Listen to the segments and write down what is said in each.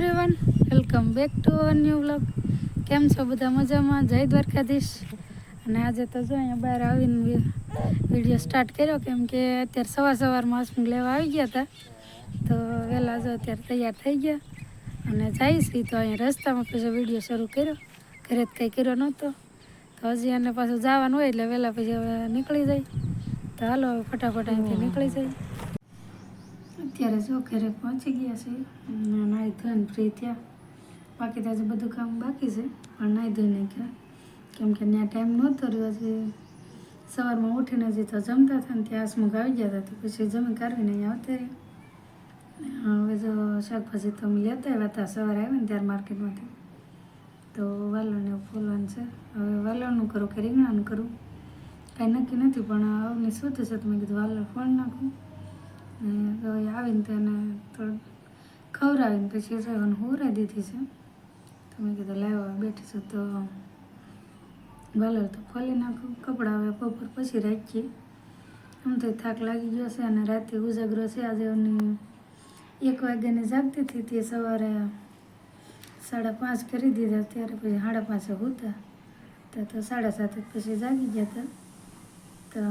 Everyone welcome back to our new vlog કેમ છો બધા મજામાં? જય દ્વારકાધીશ. અને આજે તો જો અહીંયા બહાર આવીને વીડિયો સ્ટાર્ટ કર્યો કેમ કે અત્યારે સવાર સવારમાં હસમુખ લેવા આવી ગયા હતા. તો વહેલા જો અત્યારે તૈયાર થઈ ગયા. અને જઈશી તો અહીંયા રસ્તામાં પછી વીડિયો શરૂ કર્યો. ઘરે જ કંઈ કર્યો નહોતો. તો હજી એને પાછું જવાનું હોય એટલે વહેલા પછી હવે નીકળી જાય. તો હાલો ફટાફટ અહીંથી નીકળી જાય. અત્યારે જો ઘરે પહોંચી ગયા છે. નાહી ધોઈને ફ્રી થયા. બાકી તો આજે બધું કામ બાકી છે. પણ નાહી ધોઈને ગયા. કેમ કે ત્યાં ટાઈમ નહોતો રહ્યો. હજી સવારમાં ઉઠીને હજી તો જમતા હતા ને ત્યાં હસમુખ આવી ગયા હતા. તો પછી જમી કાઢવીને અહીંયા આવતા હવે જો શાકભાજી તો અમે લેતા આવ્યા હતા. સવારે આવ્યા ને ત્યારે માર્કેટમાંથી તો વાલોને ફૂલવાનું છે. હવે વાલણનું કરું કે રીંગણાનું કરું? કાંઈ નક્કી નથી, પણ આવની શું થશે? તો મેં કીધું વાલણ ફોન નાખું. હવે આવીને તેને થોડું ખવડાવીને પછી છે હોરા દીધી છે. તો મેં કીધું લાવવા બેઠી છું તો બાલર તો ખોલી નાખું, કપડાં હવે બપોર પછી રાખીએ. આમ તો થાક લાગી ગયો છે અને રાતે ઉજાગરો છે. આજે એક વાગ્યાની જાગતી હતી તે સવારે સાડા પાંચ કરી દીધા, ત્યારે પછી સાડા પાંચે હોતા. તો તો સાડા સાતે પછી જાગી ગયા હતા તો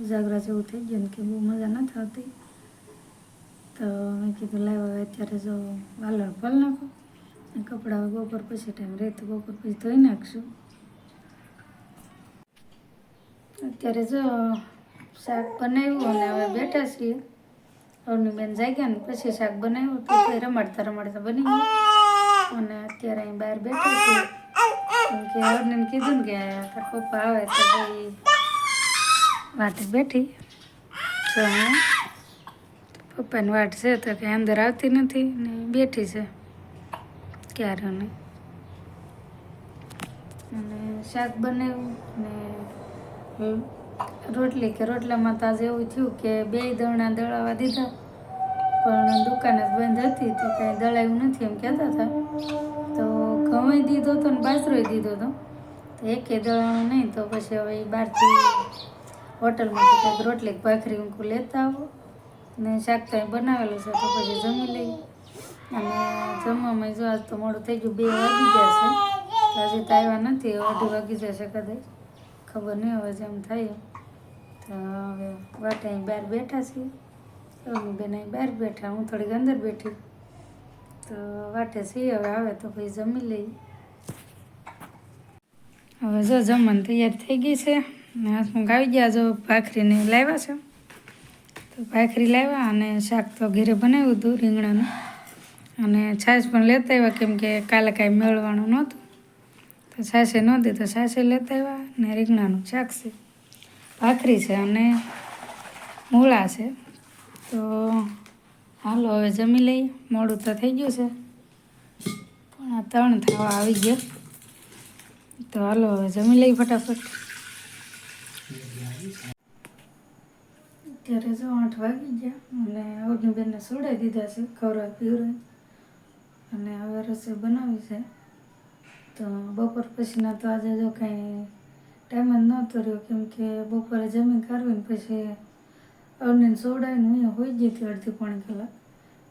ઉજાગરા જેવું થઈ ગયું કે બહુ મજા નથી આવતી તો મેં કીધું, લાવ હવે અત્યારે જો વાલણ ફળ નાખો અને કપડાં બપોર પછી ટાઈમ રહે તો બપોર પછી ધોઈ નાખશું. અત્યારે જો શાક બનાવ્યું અને હવે બેઠા છીએ. અરુણી બેન જાગ્યા ને પછી શાક બનાવ્યું તો રમાડતા રમાડતા બની ગયું. અને અત્યારે અહીં બહાર બેઠા છીએ. કેમ કે અરુણીને કીધું ને કે તાર પપ્પા આવે તો ભાઈ વાટે બેઠી. તો પપ્પાની વાટ છે તો કે અંદર આવતી નથી ને બેઠી છે. ક્યારે નહીં અને શાક બનાવ્યું ને રોટલી કે રોટલામાં તો આજે એવું થયું કે બે દણા દળાવા દીધા. પણ દુકાન જ બંધ હતી તો કાંઈ દળાયું નથી એમ કહેતા હતા. તો ઘઉં દીધો હતો ને બાસરોય દીધો હતો. તો એકે દળાણું નહીં તો પછી હવે બહારથી હોટલમાંથી કંઈક રોટલી ભાખરી ઊંકું લેતા આવો. ને શાક તો બનાવેલું છે, તો પછી જમી લઈ અને જમવામાં જો આજ તો મોડું થઈ ગયું, બે વાગી ગયા છે. તો હજી તો આવ્યા નથી અઢી વાગી જશે કદાચ. ખબર નહીં, હવે જેમ થાય. તો હવે વાટે અહીં બહાર બેઠા છીએ. અમી બેન અહીં બહાર બેઠા, હું થોડીક અંદર બેઠી. તો વાટે છીએ, હવે આવે તો પછી જમી લઈ હવે જો જમવાની તૈયાર થઈ ગઈ છે, ને હાથમાં આવી ગયા, જો ભાખરીને લાવ્યા છે. ભાખરી લાવ્યા અને શાક તો ઘરે બનાવ્યું હતું રીંગણાનું. અને છાશ પણ લેતા આવ્યા, કેમ કે કાલે કાંઈ મેળવાનું નહોતું. તો છાશે નહોતી તો છાશે લેતા આવ્યા ને રીંગણાનું શાક છે. ભાખરી છે અને મૂળા છે. તો હાલો, હવે જમી લઈએ. મોડું તો થઈ ગયું છે. પણ આ ત્રણ થવા આવી ગયા. તો હાલો, હવે જમી લઈએ ફટાફટ. અત્યારે જો આઠ વાગી ગયા અને અવની બેનને સોડાઈ દીધા છે ખવરા પીવડાવી અને હવે રસોઈ બનાવી છે. તો બપોર પછીના તો આજે જો કાંઈ ટાઈમ જ નહોતો રહ્યો, કેમ કે બપોરે જમીન કાઢવીને પછી અવનીને સોડાઈને અહીંયા હોઈ ગઈ હતી અડધી પોણી કલાક.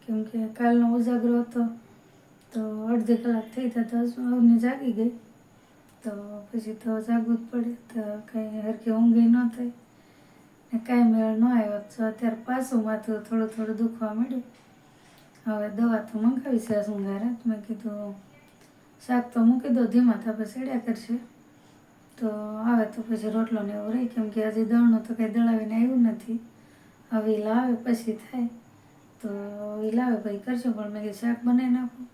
કેમ કે કાલનો ઉજાગરો હતો, તો અડધી કલાક થઈ થતા અવની જાગી ગઈ. તો પછી તો જાગવું જ પડે, તો કાંઈ હરખી ઊંઘી ન થઈ. ને કાંઈ મેળ ન આવ્યો. તો અત્યારે પાછું માથું થોડું થોડું દુખવા મળ્યું હવે દવા તો મંગાવી છે શૃંગારે. મેં કીધું, શાક તો મૂકી દો, ધીમા તાપે સેડ્યા કરશે. તો આવે તો પછી રોટલો ને એવું રહી. કેમ કે હજી દળનું તો કંઈ દળાવીને આવ્યું નથી. હવે લાવે, પછી થાય. તો એ લાવે ભાઈ કરશે. પણ મેં કીધું, શાક બનાવી નાખું.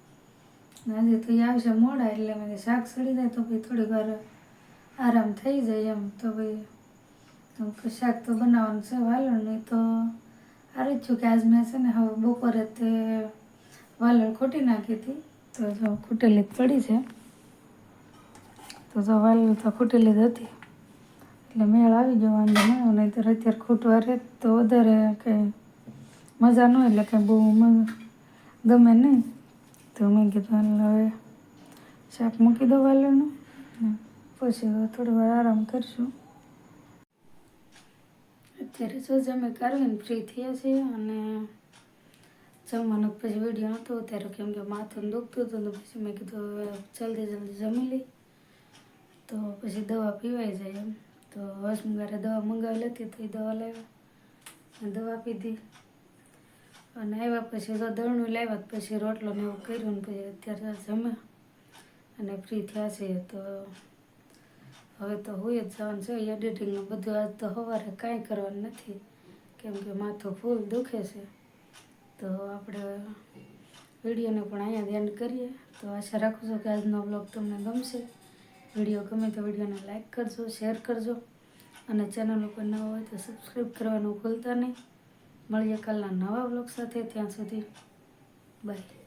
હજી તો એ આવશે મોડા, એટલે મેં શાક સડી જાય તો પછી થોડીક વાર આરામ થઈ જાય એમ. તો ભાઈ કે શાક તો બનાવવાનું છે, વાલણ નહીં તો આ જ છું કે આજ મેં છે ને હવે બપોરે તે વાલણ ખોટી નાખી હતી. તો જો ખૂટેલી પડી છે. તો જો વાલણ તો ખૂટેલી જ હતી. એટલે મેળ આવી ગયો વાંધો નહીં નહીં તો અત્યારે ખૂટવા રહે તો વધારે કંઈ મજા ન એટલે કંઈ બહુ ગમે નહીં. તો મેં કીધું હવે શાક મૂકી દો વાલણનું. પછી થોડી વાર આરામ કરશું. અત્યારે જો જમે કાઢવીને ફ્રી થયા છીએ અને જમવાનું પછી વીડિયો નહોતો ત્યારે કેમ કે માથું દુખતું હતું તો પછી મેં કીધું હવે જલ્દી જલ્દી જમી લઈ. તો પછી દવા પીવાઈ જાય એમ. તો હસમુગારે દવા મંગાવેલી હતી તો એ દવા લાવ્યા દવા પીધી. અને આવ્યા પછી તો દળનું લાવ્યા પછી રોટલો ને એવું કર્યું ને પછી અત્યારે જમ્યા અને ફ્રી થયા છે તો હવે તો હોય જ જવાનું છે. એડિટિંગનું બધું આજ તો સવારે કાંઈ કરવાનું નથી. કેમ કે માથું ફૂલ દુખે છે. તો આપણે વિડીયોને પણ અહીંયા ધ્યાન કરીએ. તો આશા રાખું છું કે આજનો બ્લોગ તમને ગમશે. વીડિયો ગમે તો વિડીયોને લાઈક કરજો શેર કરજો. અને ચેનલ ઉપર નવા હોય તો સબસ્ક્રાઈબ કરવાનું ભૂલતા નહીં. મળીએ કાલના નવા બ્લોગ સાથે. ત્યાં સુધી બાય